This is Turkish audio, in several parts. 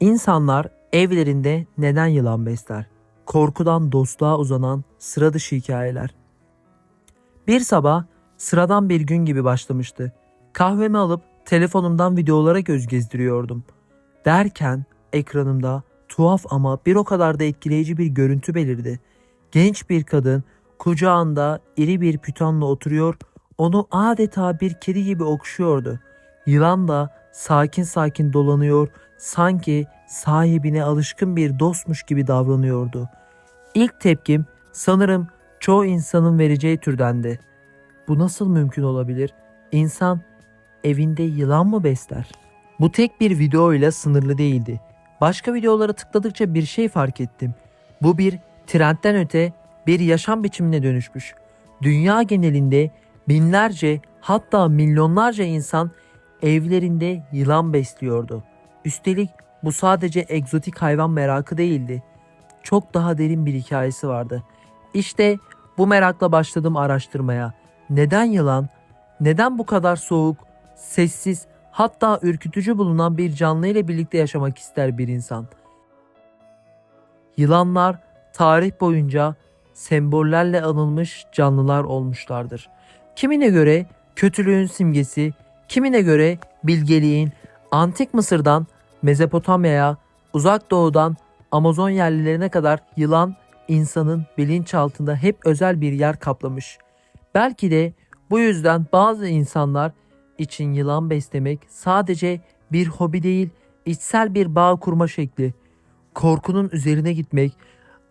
İnsanlar evlerinde neden yılan besler? Korkudan dostluğa uzanan sıra dışı hikayeler. Bir sabah sıradan bir gün gibi başlamıştı. Kahvemi alıp telefonumdan videolara göz gezdiriyordum. Derken ekranımda tuhaf ama bir o kadar da etkileyici bir görüntü belirdi. Genç bir kadın kucağında iri bir pütanla oturuyor, onu adeta bir kedi gibi okşuyordu. Yılan da sakin sakin dolanıyor, sanki sahibine alışkın bir dostmuş gibi davranıyordu. İlk tepkim sanırım çoğu insanın vereceği türdendi. Bu nasıl mümkün olabilir? İnsan evinde yılan mı besler? Bu tek bir video ile sınırlı değildi. Başka videolara tıkladıkça bir şey fark ettim. Bu bir trendten öte bir yaşam biçimine dönüşmüş. Dünya genelinde binlerce hatta milyonlarca insan evlerinde yılan besliyordu. Üstelik bu sadece egzotik hayvan merakı değildi. Çok daha derin bir hikayesi vardı. İşte bu merakla başladım araştırmaya. Neden yılan? Neden bu kadar soğuk, sessiz, hatta ürkütücü bulunan bir canlı ile birlikte yaşamak ister bir insan? Yılanlar tarih boyunca sembollerle anılmış canlılar olmuşlardır. Kimine göre kötülüğün simgesi, kimine göre bilgeliğin, antik Mısır'dan Mezopotamya'ya, uzak doğudan Amazon yerlilerine kadar yılan insanın bilinçaltında hep özel bir yer kaplamış. Belki de bu yüzden bazı insanlar için yılan beslemek sadece bir hobi değil, içsel bir bağ kurma şekli. Korkunun üzerine gitmek,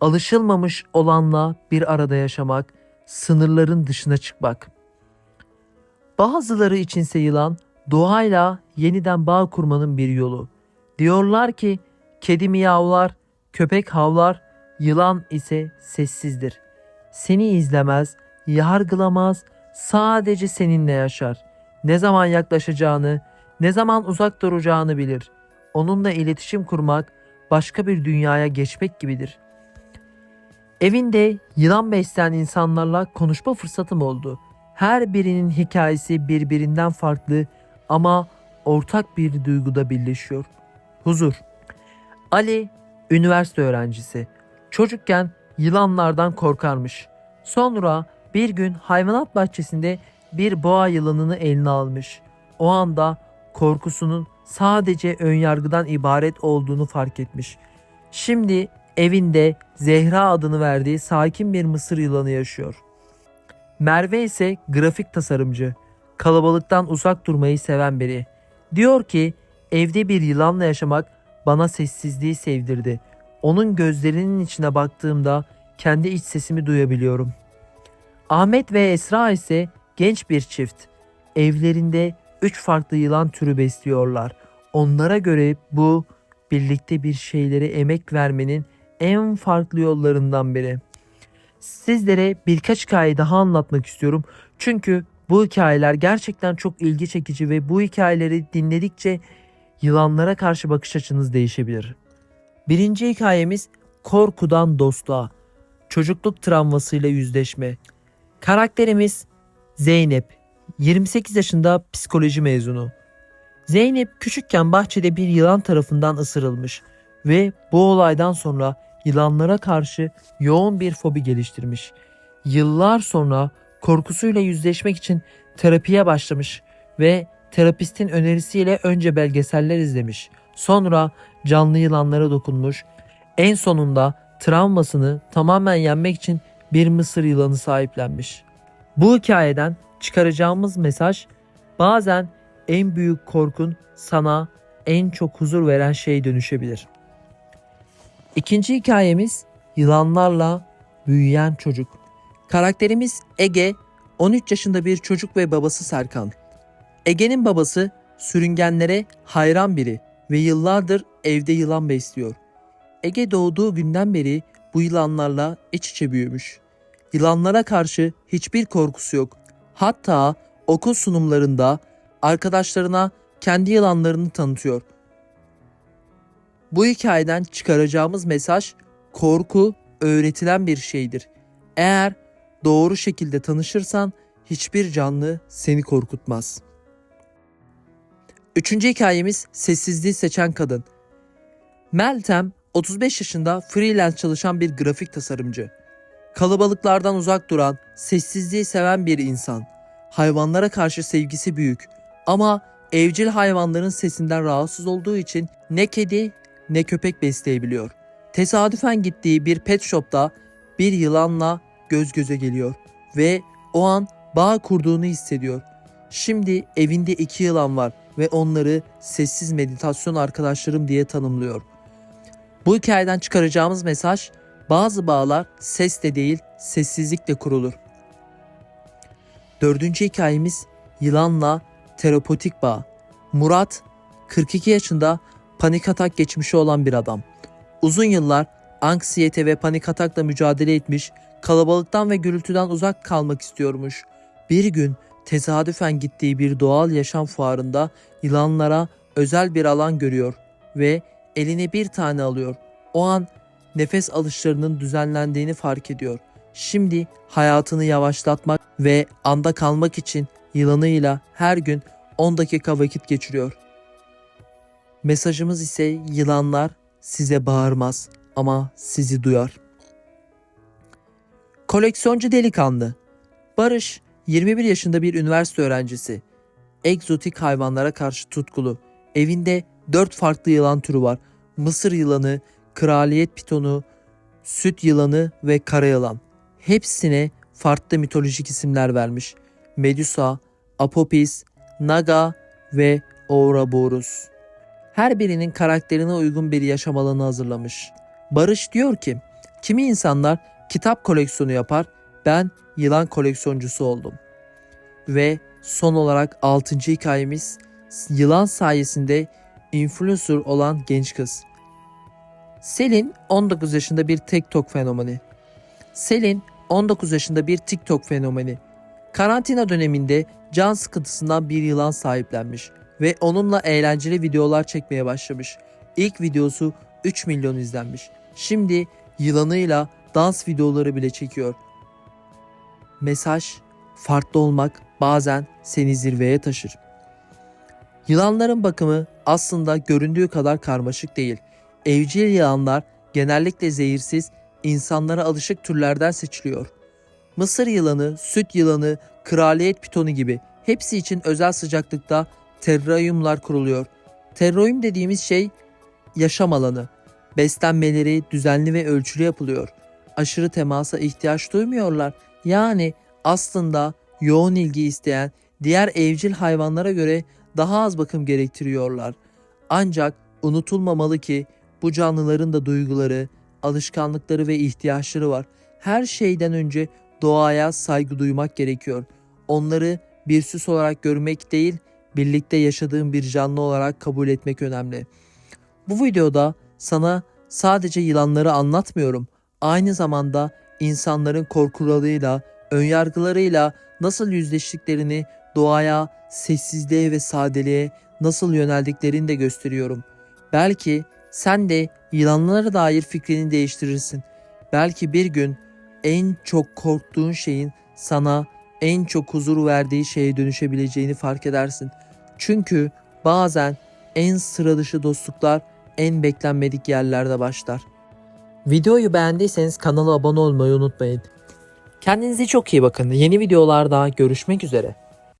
alışılmamış olanla bir arada yaşamak, sınırların dışına çıkmak. Bazıları içinse yılan doğayla yeniden bağ kurmanın bir yolu. Diyorlar ki kedi miyavlar, köpek havlar, yılan ise sessizdir. Seni izlemez, yargılamaz, sadece seninle yaşar. Ne zaman yaklaşacağını, ne zaman uzak duracağını bilir. Onunla iletişim kurmak başka bir dünyaya geçmek gibidir. Evinde yılan besleyen insanlarla konuşma fırsatım oldu. Her birinin hikayesi birbirinden farklı ama ortak bir duyguda birleşiyor. Huzur. Ali üniversite öğrencisi. Çocukken yılanlardan korkarmış. Sonra bir gün hayvanat bahçesinde bir boğa yılanını eline almış. O anda korkusunun sadece önyargıdan ibaret olduğunu fark etmiş. Şimdi evinde Zehra adını verdiği sakin bir mısır yılanı yaşıyor. Merve ise grafik tasarımcı. Kalabalıktan uzak durmayı seven biri. Diyor ki evde bir yılanla yaşamak bana sessizliği sevdirdi. Onun gözlerinin içine baktığımda kendi iç sesimi duyabiliyorum. Ahmet ve Esra ise genç bir çift. Evlerinde üç farklı yılan türü besliyorlar. Onlara göre bu birlikte bir şeylere emek vermenin en farklı yollarından biri. Sizlere birkaç hikaye daha anlatmak istiyorum. Çünkü bu hikayeler gerçekten çok ilgi çekici ve bu hikayeleri dinledikçe yılanlara karşı bakış açınız değişebilir. Birinci hikayemiz korkudan dostluğa. Çocukluk travmasıyla yüzleşme. Karakterimiz Zeynep. 28 yaşında psikoloji mezunu. Zeynep küçükken bahçede bir yılan tarafından ısırılmış ve bu olaydan sonra yılanlara karşı yoğun bir fobi geliştirmiş. Yıllar sonra korkusuyla yüzleşmek için terapiye başlamış ve terapistin önerisiyle önce belgeseller izlemiş. Sonra canlı yılanlara dokunmuş. En sonunda travmasını tamamen yenmek için bir mısır yılanı sahiplenmiş. Bu hikayeden çıkaracağımız mesaj bazen en büyük korkun sana en çok huzur veren şey dönüşebilir. İkinci hikayemiz yılanlarla büyüyen çocuk. Karakterimiz Ege, 13 yaşında bir çocuk ve babası Serkan. Ege'nin babası sürüngenlere hayran biri ve yıllardır evde yılan besliyor. Ege doğduğu günden beri bu yılanlarla iç içe büyümüş. Yılanlara karşı hiçbir korkusu yok. Hatta okul sunumlarında arkadaşlarına kendi yılanlarını tanıtıyor. Bu hikayeden çıkaracağımız mesaj korku öğretilen bir şeydir. Eğer doğru şekilde tanışırsan hiçbir canlı seni korkutmaz. Üçüncü hikayemiz sessizliği seçen kadın. Meltem 35 yaşında freelance çalışan bir grafik tasarımcı. Kalabalıklardan uzak duran, sessizliği seven bir insan. Hayvanlara karşı sevgisi büyük ama evcil hayvanların sesinden rahatsız olduğu için ne kedi ne köpek besleyebiliyor. Tesadüfen gittiği bir pet shop'ta bir yılanla göz göze geliyor ve o an bağ kurduğunu hissediyor. Şimdi evinde iki yılan var ve onları sessiz meditasyon arkadaşlarım diye tanımlıyor. Bu hikayeden çıkaracağımız mesaj bazı bağlar sesle değil sessizlikle kurulur. Dördüncü hikayemiz yılanla terapotik bağ. Murat 42 yaşında panik atak geçmişi olan bir adam. Uzun yıllar anksiyete ve panik atakla mücadele etmiş, kalabalıktan ve gürültüden uzak kalmak istiyormuş. Bir gün tesadüfen gittiği bir doğal yaşam fuarında yılanlara özel bir alan görüyor ve eline bir tane alıyor. O an nefes alışlarının düzenlendiğini fark ediyor. Şimdi hayatını yavaşlatmak ve anda kalmak için yılanıyla her gün 10 dakika vakit geçiriyor. Mesajımız ise yılanlar size bağırmaz ama sizi duyar. Koleksiyoncu delikanlı. Barış 21 yaşında bir üniversite öğrencisi. Egzotik hayvanlara karşı tutkulu. Evinde 4 farklı yılan türü var. Mısır yılanı, kraliyet pitonu, süt yılanı ve kara yılan. Hepsine farklı mitolojik isimler vermiş. Medusa, Apopis, Naga ve Ouroboros. Her birinin karakterine uygun bir yaşam alanı hazırlamış. Barış diyor ki, kimi insanlar kitap koleksiyonu yapar, ben yılan koleksiyoncusu oldum. Ve son olarak 6. hikayemiz yılan sayesinde influencer olan genç kız. Selin 19 yaşında bir TikTok fenomeni. Selin 19 yaşında bir TikTok fenomeni. Karantina döneminde can sıkıntısından bir yılan sahiplenmiş ve onunla eğlenceli videolar çekmeye başlamış. İlk videosu 3 milyon izlenmiş. Şimdi yılanıyla dans videoları bile çekiyor. Mesaj farklı olmak bazen seni zirveye taşır. Yılanların bakımı aslında göründüğü kadar karmaşık değil. Evcil yılanlar genellikle zehirsiz, insanlara alışık türlerden seçiliyor. Mısır yılanı, süt yılanı, kraliyet pitonu gibi hepsi için özel sıcaklıkta terrariumlar kuruluyor. Terrarium dediğimiz şey yaşam alanı. Beslenmeleri düzenli ve ölçülü yapılıyor. Aşırı temasa ihtiyaç duymuyorlar. Yani aslında yoğun ilgi isteyen diğer evcil hayvanlara göre daha az bakım gerektiriyorlar. Ancak unutulmamalı ki bu canlıların da duyguları, alışkanlıkları ve ihtiyaçları var. Her şeyden önce doğaya saygı duymak gerekiyor. Onları bir süs olarak görmek değil, birlikte yaşadığın bir canlı olarak kabul etmek önemli. Bu videoda sana sadece yılanları anlatmıyorum. Aynı zamanda insanların korkularıyla, önyargılarıyla nasıl yüzleştiklerini, doğaya, sessizliğe ve sadeliğe nasıl yöneldiklerini de gösteriyorum. Belki sen de yılanlara dair fikrini değiştirirsin. Belki bir gün en çok korktuğun şeyin sana en çok huzur verdiği şeye dönüşebileceğini fark edersin. Çünkü bazen en sıra dışı dostluklar en beklenmedik yerlerde başlar. Videoyu beğendiyseniz kanala abone olmayı unutmayın. Kendinize çok iyi bakın. Yeni videolarda görüşmek üzere.